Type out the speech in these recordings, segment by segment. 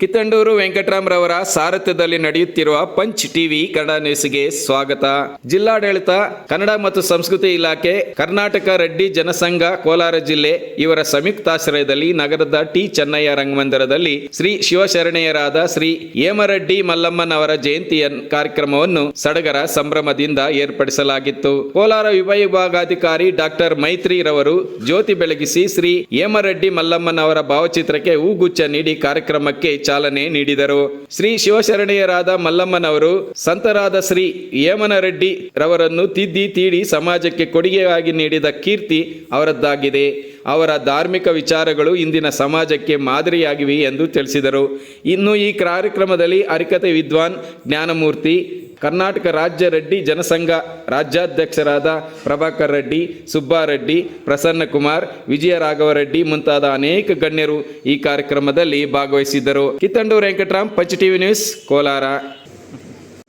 ಕಿತ್ತಂಡೂರು ವೆಂಕಟರಾಮ್ರವರ ಸಾರಥ್ಯದಲ್ಲಿ ನಡೆಯುತ್ತಿರುವ punch TV Kannada ನ್ಯೂಸ್ಗೆ ಸ್ವಾಗತ. ಜಿಲ್ಲಾಡಳಿತ, ಕನ್ನಡ ಮತ್ತು ಸಂಸ್ಕೃತಿ ಇಲಾಖೆ, ಕರ್ನಾಟಕ ರೆಡ್ಡಿ ಜನಸಂಘ, ಕೋಲಾರ ಜಿಲ್ಲೆ ಇವರ ಸಂಯುಕ್ತಾಶ್ರಯದಲ್ಲಿ ನಗರದ ಟಿ ಚೆನ್ನಯ್ಯ ರಂಗಮಂದಿರದಲ್ಲಿ ಶ್ರೀ ಶಿವಶರಣೆಯರಾದ ಶ್ರೀ ಹೇಮರೆಡ್ಡಿ ಮಲ್ಲಮ್ಮನವರ ಜಯಂತಿಯ ಕಾರ್ಯಕ್ರಮವನ್ನು ಸಡಗರ ಸಂಭ್ರಮದಿಂದ ಏರ್ಪಡಿಸಲಾಗಿತ್ತು. ಕೋಲಾರ ವಿಭಾಗಾಧಿಕಾರಿ ಡಾಕ್ಟರ್ ಮೈತ್ರಿ ರವರು ಜ್ಯೋತಿ ಬೆಳಗಿಸಿ ಶ್ರೀ ಹೇಮರೆಡ್ಡಿ ಮಲ್ಲಮ್ಮನವರ ಭಾವಚಿತ್ರಕ್ಕೆ ಹೂಗುಚ್ಛ ನೀಡಿ ಕಾರ್ಯಕ್ರಮಕ್ಕೆ ಚಾಲನೆ ನೀಡಿದರು. ಶ್ರೀ ಶಿವಶರಣೆಯರಾದ ಮಲ್ಲಮ್ಮನವರು, ಸಂತರಾದ ಶ್ರೀ ಹೇಮನರೆಡ್ಡಿ ರವರನ್ನು ತಿದ್ದಿ ತೀಡಿ ಸಮಾಜಕ್ಕೆ ಕೊಡುಗೆಯಾಗಿ ನೀಡಿದ ಕೀರ್ತಿ ಅವರದ್ದಾಗಿದೆ. ಅವರ ಧಾರ್ಮಿಕ ವಿಚಾರಗಳು ಇಂದಿನ ಸಮಾಜಕ್ಕೆ ಮಾದರಿಯಾಗಿವೆ ಎಂದು ತಿಳಿಸಿದರು. ಇನ್ನು ಈ ಕಾರ್ಯಕ್ರಮದಲ್ಲಿ ಅರಿಕತೆ ವಿದ್ವಾನ್ ಜ್ಞಾನಮೂರ್ತಿ ಕರ್ನಾಟಕ ರಾಜ್ಯ ರೆಡ್ಡಿ ಜನಸಂಘ ರಾಜ್ಯಾಧ್ಯಕ್ಷರಾದ ಪ್ರಭಾಕರ್ ರೆಡ್ಡಿ ಸುಬ್ಬಾರೆಡ್ಡಿ ಪ್ರಸನ್ನ ಕುಮಾರ್ ವಿಜಯರಾಘವ ರೆಡ್ಡಿ ಮುಂತಾದ ಅನೇಕ ಗಣ್ಯರು ಈ ಕಾರ್ಯಕ್ರಮದಲ್ಲಿ ಭಾಗವಹಿಸಿದ್ದರು. ಕಿತ್ತಂಡೂರು ವೆಂಕಟರಾಮ್, ಪಚ್ ಟಿವಿ ನ್ಯೂಸ್, ಕೋಲಾರ.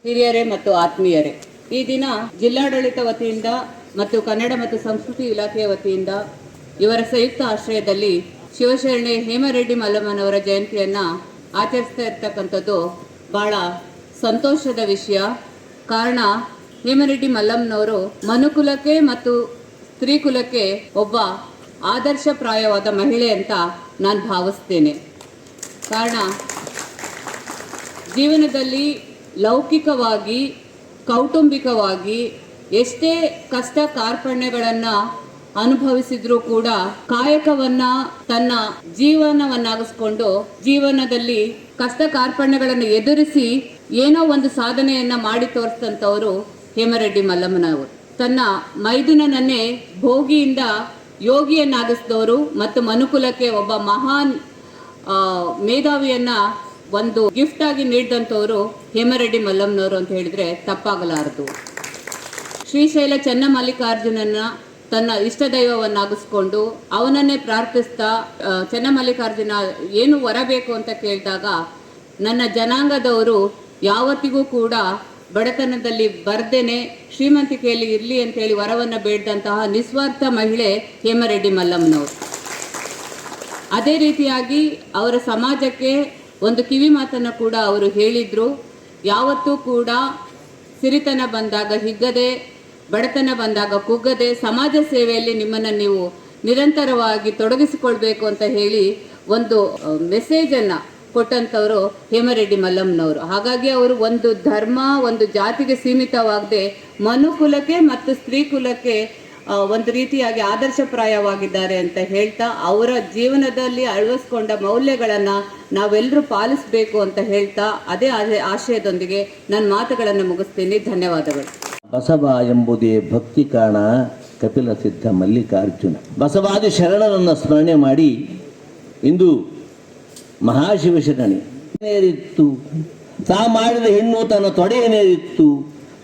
ಹಿರಿಯರೇ ಮತ್ತು ಆತ್ಮೀಯರೇ, ಈ ದಿನ ಜಿಲ್ಲಾಡಳಿತ ವತಿಯಿಂದ ಮತ್ತು ಕನ್ನಡ ಮತ್ತು ಸಂಸ್ಕೃತಿ ಇಲಾಖೆಯ ವತಿಯಿಂದ ಇವರ ಸಂಯುಕ್ತ ಆಶ್ರಯದಲ್ಲಿ ಶಿವಶರಣೆ ಹೇಮರೆಡ್ಡಿ ಮಲ್ಲಮ್ಮನವರ ಜಯಂತಿಯನ್ನು ಆಚರಿಸ್ತಾ ಇರ್ತಕ್ಕಂಥದ್ದು ಬಹಳ ಸಂತೋಷದ ವಿಷಯ. ಕಾರಣ, ಹೇಮರೆಡ್ಡಿ ಮಲ್ಲಮ್ಮನವರು ಮನುಕುಲಕ್ಕೆ ಮತ್ತು ಸ್ತ್ರೀಕುಲಕ್ಕೆ ಒಬ್ಬ ಆದರ್ಶಪ್ರಾಯವಾದ ಮಹಿಳೆ ಅಂತ ನಾನು ಭಾವಿಸ್ತೇನೆ. ಕಾರಣ, ಜೀವನದಲ್ಲಿ ಲೌಕಿಕವಾಗಿ, ಕೌಟುಂಬಿಕವಾಗಿ ಎಷ್ಟೇ ಕಷ್ಟ ಕಾರ್ಪಣ್ಯಗಳನ್ನು ಅನುಭವಿಸಿದ್ರೂ ಕೂಡ ಕಾಯಕವನ್ನ ತನ್ನ ಜೀವನವನ್ನಾಗಿಸ್ಕೊಂಡು ಜೀವನದಲ್ಲಿ ಕಷ್ಟ ಕಾರ್ಪಣ್ಯಗಳನ್ನು ಎದುರಿಸಿ ಏನೋ ಒಂದು ಸಾಧನೆಯನ್ನ ಮಾಡಿ ತೋರಿಸಿದಂಥವರು ಹೇಮರೆಡ್ಡಿ ಮಲ್ಲಮ್ಮನವರು. ತನ್ನ ಮೈದುನನನ್ನೇ ಭೋಗಿಯಿಂದ ಯೋಗಿಯನ್ನಾಗಿಸಿದವರು ಮತ್ತು ಮನುಕುಲಕ್ಕೆ ಒಬ್ಬ ಮಹಾನ್ ಮೇಧಾವಿಯನ್ನ ಒಂದು ಗಿಫ್ಟ್ ಆಗಿ ನೀಡಿದಂಥವರು ಹೇಮರೆಡ್ಡಿ ಮಲ್ಲಮ್ಮನವರು ಅಂತ ಹೇಳಿದ್ರೆ ತಪ್ಪಾಗಲಾರದು. ಶ್ರೀಶೈಲ ಚನ್ನಮಲ್ಲಿಕಾರ್ಜುನನ ತನ್ನ ಇಷ್ಟ ದೈವವನ್ನಾಗಿಸ್ಕೊಂಡು ಅವನನ್ನೇ ಪ್ರಾರ್ಥಿಸ್ತಾ ಚೆನ್ನಮಲ್ಲಿಕಾರ್ಜುನ ಏನು ವರ ಬೇಕು ಅಂತ ಕೇಳಿದಾಗ, ನನ್ನ ಜನಾಂಗದವರು ಯಾವತ್ತಿಗೂ ಕೂಡ ಬಡತನದಲ್ಲಿ ಬರ್ದೇನೆ ಶ್ರೀಮಂತಿಕೆಯಲ್ಲಿ ಇರಲಿ ಅಂತೇಳಿ ವರವನ್ನು ಬೇಡ್ದಂತಹ ನಿಸ್ವಾರ್ಥ ಮಹಿಳೆ ಹೇಮರೆಡ್ಡಿ ಮಲ್ಲಮ್ಮನವರು. ಅದೇ ರೀತಿಯಾಗಿ ಅವರ ಸಮಾಜಕ್ಕೆ ಒಂದು ಕಿವಿ ಮಾತನ್ನು ಕೂಡ ಅವರು ಹೇಳಿದರು. ಯಾವತ್ತೂ ಕೂಡ ಸಿರಿತನ ಬಂದಾಗ ಹಿಗ್ಗದೆ ಬಡತನ ಬಂದಾಗ ಕುಗ್ಗದೆ ಸಮಾಜ ಸೇವೆಯಲ್ಲಿ ನಿಮ್ಮನ್ನು ನೀವು ನಿರಂತರವಾಗಿ ತೊಡಗಿಸಿಕೊಳ್ಬೇಕು ಅಂತ ಹೇಳಿ ಒಂದು ಮೆಸೇಜನ್ನು ಕೊಟ್ಟಂಥವರು ಹೇಮರೆಡ್ಡಿ ಮಲ್ಲಮ್ಮನವರು. ಹಾಗಾಗಿ ಅವರು ಒಂದು ಧರ್ಮ, ಒಂದು ಜಾತಿಗೆ ಸೀಮಿತವಾಗದೆ ಮನುಕುಲಕ್ಕೆ ಮತ್ತು ಸ್ತ್ರೀ ಕುಲಕ್ಕೆ ಒಂದು ರೀತಿಯಾಗಿ ಆದರ್ಶಪ್ರಾಯವಾಗಿದ್ದಾರೆ ಅಂತ ಹೇಳ್ತಾ ಅವರ ಜೀವನದಲ್ಲಿ ಅಳವಡಿಸ್ಕೊಂಡ ಮೌಲ್ಯಗಳನ್ನು ನಾವೆಲ್ಲರೂ ಪಾಲಿಸಬೇಕು ಅಂತ ಹೇಳ್ತಾ ಅದೇ ಆಶಯ- ಆಶಯದೊಂದಿಗೆ ನನ್ನ ಮಾತುಗಳನ್ನು ಮುಗಿಸ್ತೀನಿ. ಧನ್ಯವಾದಗಳು. ಬಸವ ಎಂಬುದೇ ಭಕ್ತಿ ಕಾರಣ ಕಪಿಲ ಸಿದ್ಧ ಮಲ್ಲಿಕಾರ್ಜುನ. ಬಸವಾದಿ ಶರಣರನ್ನು ಸ್ಮರಣೆ ಮಾಡಿ ಇಂದು ಮಹಾಶಿವ ಶರಣಿ ನೇರಿತ್ತು. ತಾ ಮಾಡಿದ ಹೆಣ್ಣು ತನ್ನ ತೊಡೆಯನೇರಿತ್ತು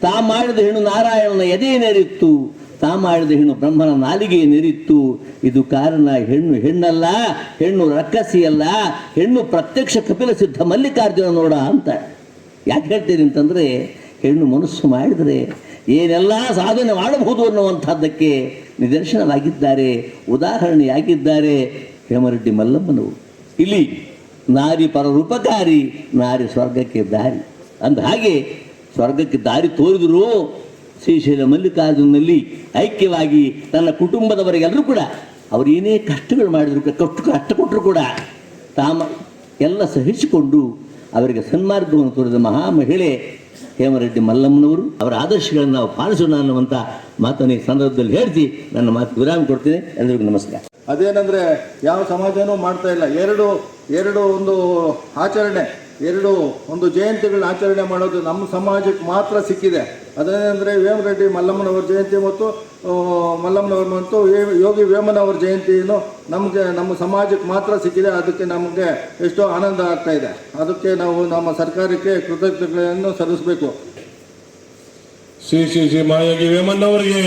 ತಾ ಮಾಡಿದ ಹೆಣ್ಣು ನಾರಾಯಣನ ಎದೆಯನೇರಿತ್ತು ತಾ ಮಾಡಿದ ಹೆಣ್ಣು ಬ್ರಹ್ಮನ ನಾಲಿಗೆ ನೆರಿತ್ತು. ಇದು ಕಾರಣ ಹೆಣ್ಣು ಹೆಣ್ಣಲ್ಲ, ಹೆಣ್ಣು ರಕ್ಕಸಿಯಲ್ಲ, ಹೆಣ್ಣು ಪ್ರತ್ಯಕ್ಷ ಕಪಿಲ ಸಿದ್ಧ ಮಲ್ಲಿಕಾರ್ಜುನ ನೋಡ ಅಂತ. ಯಾಕೆ ಹೇಳ್ತೀರಿ ಅಂತಂದರೆ, ಹೆಣ್ಣು ಮನಸ್ಸು ಮಾಡಿದರೆ ಏನೆಲ್ಲ ಸಾಧನೆ ಮಾಡಬಹುದು ಅನ್ನುವಂಥದ್ದಕ್ಕೆ ನಿದರ್ಶನವಾಗಿದ್ದಾರೆ, ಉದಾಹರಣೆಯಾಗಿದ್ದಾರೆ ಹೇಮರೆಡ್ಡಿ ಮಲ್ಲಮ್ಮನವರು. ಇಲ್ಲಿ ನಾರಿ ಪರರೂಪಕಾರಿ ನಾರಿ ಸ್ವರ್ಗಕ್ಕೆ ದಾರಿ. ಅಂದ ಹಾಗೆ ಸ್ವರ್ಗಕ್ಕೆ ದಾರಿ ತೋರಿದ್ರು ಶ್ರೀಶೈಲ ಮಲ್ಲಿಕಾರ್ಜುನಲ್ಲಿ ಐಕ್ಯವಾಗಿ ತನ್ನ ಕುಟುಂಬದವರಿಗೆಲ್ಲರೂ ಕೂಡ ಅವರು ಏನೇ ಕಷ್ಟಗಳು ಮಾಡಿದ್ರು ಕಷ್ಟ ಕಷ್ಟ ಕೊಟ್ಟರು ಕೂಡ, ತಾಮ ಎಲ್ಲ ಸಹಿಸಿಕೊಂಡು ಅವರಿಗೆ ಸನ್ಮಾರ್ಗವನ್ನು ತೋರಿದ ಮಹಾ ಮಹಿಳೆ ಹೇಮರೆಡ್ಡಿ ಮಲ್ಲಮ್ಮನವರು, ಅವರ ಆದರ್ಶಗಳನ್ನು ನಾವು ಪಾಲಿಸೋಣ ಅನ್ನುವಂಥ ಮಾತನ್ನು ಈ ಸಂದರ್ಭದಲ್ಲಿ ಹೇಳ್ತಿ, ನನ್ನ ಮಾತು ವಿರಾಮ ಕೊಡ್ತೀನಿ ಎಲ್ಲರಿಗೂ ನಮಸ್ಕಾರ. ಅದೇನಂದ್ರೆ, ಯಾವ ಸಮಾಜನೂ ಮಾಡ್ತಾ ಇಲ್ಲ. ಎರಡು ಎರಡು ಒಂದು ಆಚರಣೆ. ಎರಡು, ಒಂದು ಜಯಂತಿಗಳನ್ನ ಆಚರಣೆ ಮಾಡೋದು ನಮ್ಮ ಸಮಾಜಕ್ಕೆ ಮಾತ್ರ ಸಿಕ್ಕಿದೆ. ಅದೇನೆಂದರೆ ವೇಮರೆಡ್ಡಿ ಮಲ್ಲಮ್ಮನವರ ಜಯಂತಿ ಮತ್ತು ಮಲ್ಲಮ್ಮನವ್ರ ಮತ್ತು ಯೋಗಿ ವೇಮನವರ ಜಯಂತಿಯನ್ನು ನಮಗೆ, ನಮ್ಮ ಸಮಾಜಕ್ಕೆ ಮಾತ್ರ ಸಿಕ್ಕಿದೆ. ಅದಕ್ಕೆ ನಮಗೆ ಎಷ್ಟೋ ಆನಂದ ಆಗ್ತಾ ಇದೆ. ಅದಕ್ಕೆ ನಾವು ನಮ್ಮ ಸರ್ಕಾರಕ್ಕೆ ಕೃತಜ್ಞತೆಗಳನ್ನು ಸಲ್ಲಿಸಬೇಕು. ಶ್ರೀ ಶ್ರೀ ಶ್ರೀ ಮಾಯೋಗಿ ವೇಮಣ್ಣವರಿಗೆ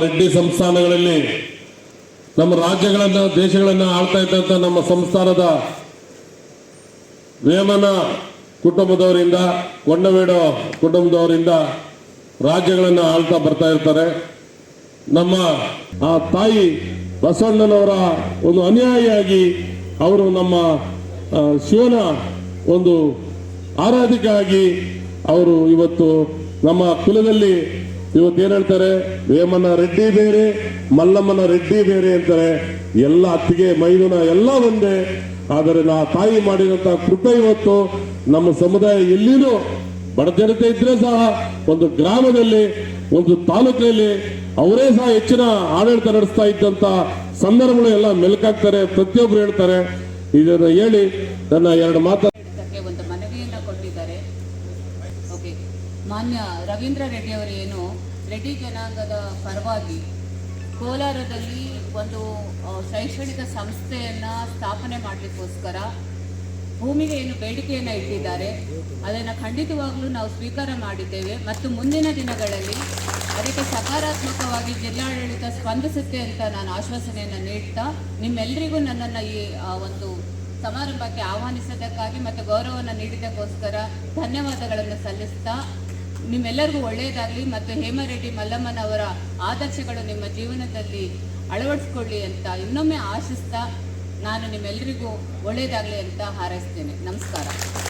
ರೆಡ್ಡಿ ಸಂಸ್ಥಾನಗಳಲ್ಲಿ ನಮ್ಮ ರಾಜ್ಯಗಳನ್ನು, ದೇಶಗಳನ್ನು ಆಳ್ತಾ ಇದ್ದಂಥ ನಮ್ಮ ಸಂಸ್ಥಾನದ ವೇಮನ ಕುಟುಂಬದವರಿಂದ ಕೊಂಡವೇಡ ಕುಟುಂಬದವರಿಂದ ರಾಜ್ಯಗಳನ್ನು ಆಳ್ತಾ ಬರ್ತಾ ಇರ್ತಾರೆ. ನಮ್ಮ ಆ ತಾಯಿ ಬಸವಣ್ಣನವರ ಒಂದು ಅನುಯಾಯಿಯಾಗಿ ಅವರು ನಮ್ಮ ಶಿವನ ಒಂದು ಆರಾಧಿಕಾಗಿ ಅವರು ಇವತ್ತು ನಮ್ಮ ಕುಲದಲ್ಲಿ ಇವತ್ತು ಏನ್ ಹೇಳ್ತಾರೆ? ವೇಮನ ರೆಡ್ಡಿ ಬೇರೆ, ಮಲ್ಲಮ್ಮನ ರೆಡ್ಡಿ ಬೇರೆ ಅಂತಾರೆ. ಎಲ್ಲ ಅತ್ತಿಗೆ, ಮೈದುನ ಎಲ್ಲ ಒಂದೇ. ಆದರೆ ನಾ ತಾಯಿ ಮಾಡಿದಂತ ಕೃಪೆ ಇವತ್ತು ನಮ್ಮ ಸಮುದಾಯ ಎಲ್ಲಿನೂ ಬಡ ಜನತೆ ಇದ್ರೆ ಸಹ ಒಂದು ಗ್ರಾಮದಲ್ಲಿ, ಒಂದು ತಾಲೂಕಿನಲ್ಲಿ ಅವರೇ ಸಹ ಹೆಚ್ಚಿನ ಆಡಳಿತ ನಡೆಸ್ತಾ ಇದ್ದಂತ ಸಂದರ್ಭಗಳು ಎಲ್ಲ ಮೆಲುಕಾಗ್ತಾರೆ. ಪ್ರತಿಯೊಬ್ರು ಹೇಳ್ತಾರೆ, ಇದನ್ನು ಹೇಳಿ ನನ್ನ ಎರಡು ಮಾತು ಒಂದು ಮನವಿಯನ್ನು ಕೊಟ್ಟಿದ್ದಾರೆ. ಮಾನ್ಯ ರವೀಂದ್ರ ರೆಡ್ಡಿ ಅವರು ಏನು, ರೆಡ್ಡಿ ಜನಾಂಗದ ಪರವಾಗಿ ಕೋಲಾರದಲ್ಲಿ ಒಂದು ಶೈಕ್ಷಣಿಕ ಸಂಸ್ಥೆಯನ್ನು ಸ್ಥಾಪನೆ ಮಾಡಲಿಕ್ಕೋಸ್ಕರ ಭೂಮಿಗೆ ಏನು ಬೇಡಿಕೆಯನ್ನು ಇಟ್ಟಿದ್ದಾರೆ. ಅದನ್ನು ಖಂಡಿತವಾಗಲೂ ನಾವು ಸ್ವೀಕಾರ ಮಾಡಿದ್ದೇವೆ. ಮತ್ತು ಮುಂದಿನ ದಿನಗಳಲ್ಲಿ ಅದಕ್ಕೆ ಸಕಾರಾತ್ಮಕವಾಗಿ ಜಿಲ್ಲಾಡಳಿತ ಸ್ಪಂದಿಸುತ್ತೆ ಅಂತ ನಾನು ಆಶ್ವಾಸನೆಯನ್ನು ನೀಡ್ತಾ ನಿಮ್ಮೆಲ್ಲರಿಗೂ ನನ್ನನ್ನು ಈ ಒಂದು ಸಮಾರಂಭಕ್ಕೆ ಆಹ್ವಾನಿಸೋದಕ್ಕಾಗಿ ಮತ್ತು ಗೌರವವನ್ನು ನೀಡಿದ್ದಕ್ಕೋಸ್ಕರ ಧನ್ಯವಾದಗಳನ್ನು ಸಲ್ಲಿಸ್ತಾ ನಿಮ್ಮೆಲ್ಲರಿಗೂ ಒಳ್ಳೆಯದಾಗಲಿ ಮತ್ತು ಹೇಮರೆಡ್ಡಿ ಮಲ್ಲಮ್ಮನವರ ಆದರ್ಶಗಳು ನಿಮ್ಮ ಜೀವನದಲ್ಲಿ ಅಳವಡಿಸ್ಕೊಳ್ಳಿ ಅಂತ ಇನ್ನೊಮ್ಮೆ ಆಶಿಸ್ತಾ ನಾನು ನಿಮ್ಮೆಲ್ಲರಿಗೂ ಒಳ್ಳೆಯದಾಗಲಿ ಅಂತ ಹಾರೈಸ್ತೇನೆ. ನಮಸ್ಕಾರ.